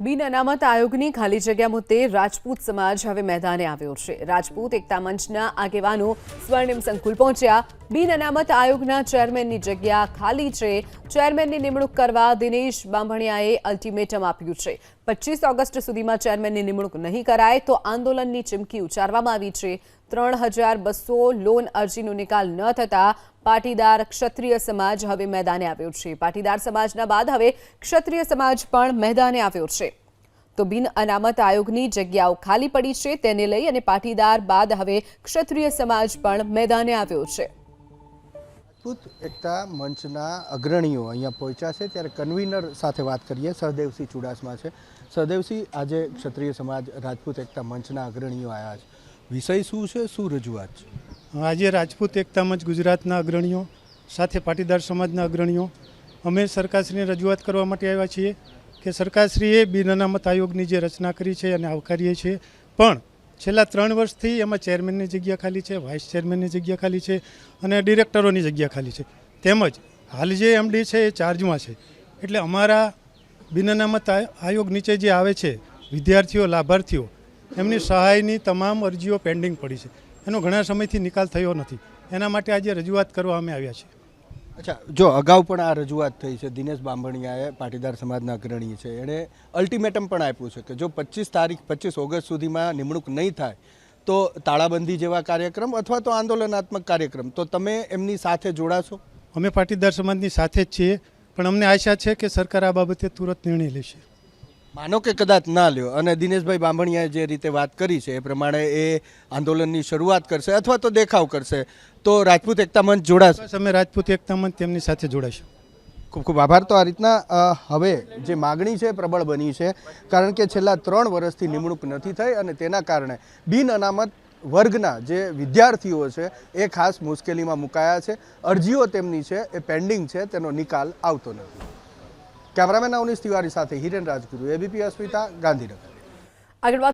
બિન અનામત આયોગની ખાલી જગ્યા મુદ્દે રાજપૂત સમાજ હવે મેદાને આવ્યો છે. રાજપૂત એકતા મંચના આગેવાનો સ્વર્ણિમ સંકુલ પહોંચ્યા. બિન અનામત આયોગના ચેરમેનની જગ્યા ખાલી છે. ચેરમેનની નિમણૂક કરવા દિનેશ બાંભણિયાએ અલ્ટિમેટમ આપ્યું છે. પચીસ ઓગસ્ટ સુધીમાં ચેરમેનની નિમણૂક નહીં કરાય તો આંદોલનની ચીમકી ઉચ્ચારવામાં આવી છે. ત્રણ હજાર બસો લોન અરજીનો નિકાલ ન થતાં પાટીદાર ક્ષત્રિય સમાજ હવે મેદાને આવ્યો છે. પાટીદાર સમાજના બાદ હવે ક્ષત્રિય સમાજ પણ મેદાને આવ્યો છે. તો બિન અનામત આયોગની જગ્યાઓ ખાલી પડી છે તેને લઈ અને પાટીદાર બાદ હવે ક્ષત્રિય સમાજ પણ મેદાને આવ્યો છે. રાજપૂત એકતા મંચના અગ્રણીઓ અહીંયા પહોંચ્યા છે. ત્યારે કન્વીનર સાથે વાત કરીએ. સહદેવસિંહ ચુડાસમા છે. સહદેવસિંહ આજે ક્ષત્રિય સમાજ રાજપૂત એકતા મંચના અગ્રણીઓ આવ્યા છે. વિષય શું છે? શું રજૂઆત છે? આજે રાજપૂત, એકતા જ ગુજરાતના અગ્રણીઓ સાથે પાટીદાર સમાજના અગ્રણીઓ, અમે સરકારશ્રીને રજૂઆત કરવા માટે આવ્યા છીએ કે સરકારશ્રીએ બિન અનામત આયોગની જે રચના કરી છે અને આવકારીએ છીએ. પણ છેલ્લા ત્રણ વર્ષથી એમાં ચેરમેનની જગ્યા ખાલી છે, વાઇસ ચેરમેનની જગ્યા ખાલી છે અને ડિરેક્ટરોની જગ્યા ખાલી છે. તેમજ હાલ જે એમડી છે એ ચાર્જમાં છે. એટલે અમારા બિન અનામત આયોગ નીચે જે આવે છે, વિદ્યાર્થીઓ, લાભાર્થીઓ એમની સહાયની તમામ અરજીઓ પેન્ડિંગ પડી છે. એનો ઘણા સમયથી નિકાલ થયો નથી. એના માટે આજે રજૂઆત કરવા અમે આવ્યા છીએ. અચ્છા જો અગાઉ પણ આ રજૂઆત થઈ છે દિનેશ બાંભણિયાએ પાટીદાર સમાજના અગ્રણી છે એણે અલ્ટિમેટમ પણ આપ્યું છે કે જો પચીસ તારીખ પચીસ ઓગસ્ટ સુધીમાં નિમણૂક નહીં થાય તો તાળાબંધી જેવા કાર્યક્રમ અથવા તો આંદોલનાત્મક કાર્યક્રમ તો તમે એમની સાથે જોડાશો? અમે પાટીદાર સમાજની સાથે જ છીએ પણ અમને આશા છે કે સરકાર આ બાબતે તુરંત નિર્ણય લેશે. માનો કે કદાચ ના લ્યો. અને દિનેશભાઈ બાંભણિયાએ જે રીતે વાત કરી છે એ પ્રમાણે એ આંદોલનની શરૂઆત કરશે અથવા તો દેખાવ કરશે. તો રાજપૂત એકતા મંચ જોડાશે. અમે રાજપૂત એકતા મંચ તેમની સાથે જોડાશું ખૂબ ખૂબ આભાર. તો આ રીતના હવે જે માગણી છે એ પ્રબળ બની છે કારણ કે છેલ્લા ત્રણ વર્ષથી નિમણૂક નથી થઈ અને તેના કારણે બિન અનામત વર્ગના જે વિદ્યાર્થીઓ છે એ ખાસ મુશ્કેલીમાં મુકાયા છે. અરજીઓ તેમની છે એ પેન્ડિંગ છે તેનો નિકાલ આવતો નથી. કેમેરામેન અવનીશ તિવારી સાથે હિરેન રાજગુરુ એબીપી અસ્મિતા ગાંધીનગર.